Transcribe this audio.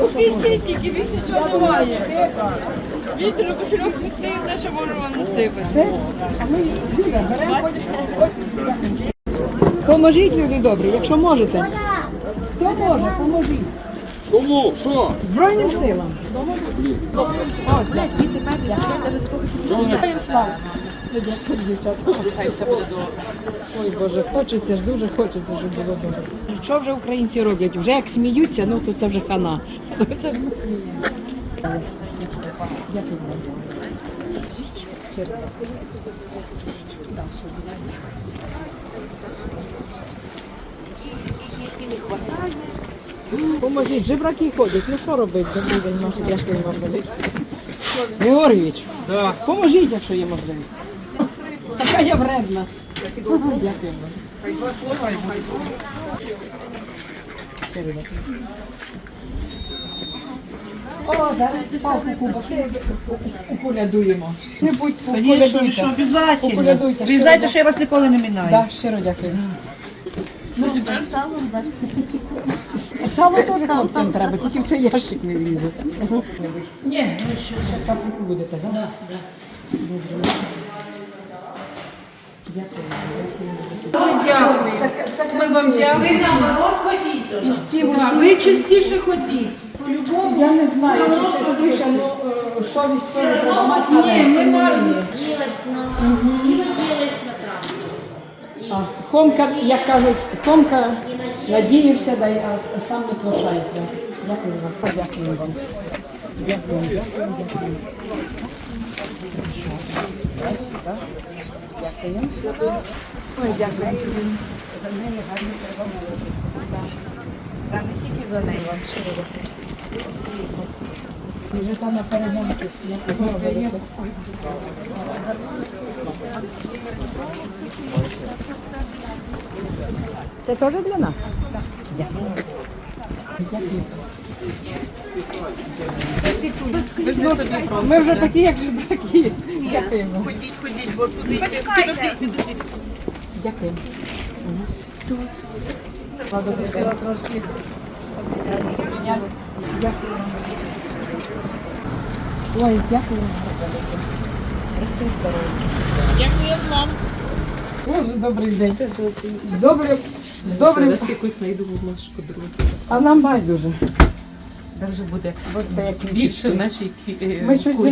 Купіть тільки більше нічого немає. Вітер кошельок пустився, що може вам насипати. Поможіть, люди добрі, якщо можете. Хто може, поможіть. Кому? Що? Збройним силам. От, блядь, діти медики, Героям слава. Сьогодні дівчата. Хай все. Ой, Боже, хочеться ж, дуже хочеться, щоб було добре. Що вже українці роблять? Вже як сміються, ну то це вже хана. Це ми сміємо. Дякую вам. Поможіть, жебраки ходять. Ну що робити? Добрий день, Маша, дякую вам велике. Георгійович, поможіть, якщо є можливість. Така я вредна. Дякую вам. О, зараз палку кубаси уколядуємо. Не будь уколядуйте. Обязательно. Уколядуйте. Ви знаєте, що я вас ніколи не минаю. Так, щиро дякую. С- Сало теж хлопцям треба, тільки в цей ящик не влізе. Ні, ви ще капельку будете, так? Так, так. Дякую. Ми вам дякуємо. і стів А усі. Ви частіше ходіть. По-любому. Я не знаю, чи частіше, е, совість теж треба мати. але Ні, ми тим не маємо. менше. А Хомка, як кажуть, Хомка надіявся, да, й- а сам не плашає. Дякую вам. Дякую вам. Дякую, дякую, дякую. Дякую. Ой, дякую. Та не тільки за неї вам щиро вже там на перемонки. Дякую. Це теж для нас? Так. Дякую. Дякую. Ми вже такі, як жебраки. Дякуємо. Ходіть, ходіть, бо туди. Дякую. Ладно, пішла трошки. Дякую. Ой, дякую. Рости здоров'я. Дякую вам. Боже, добрий день. З добрим, з добрим, Зараз якусь знайду бумажку другу. а нам байдуже. Вже буде більше в нашій е, Ми щось кучі.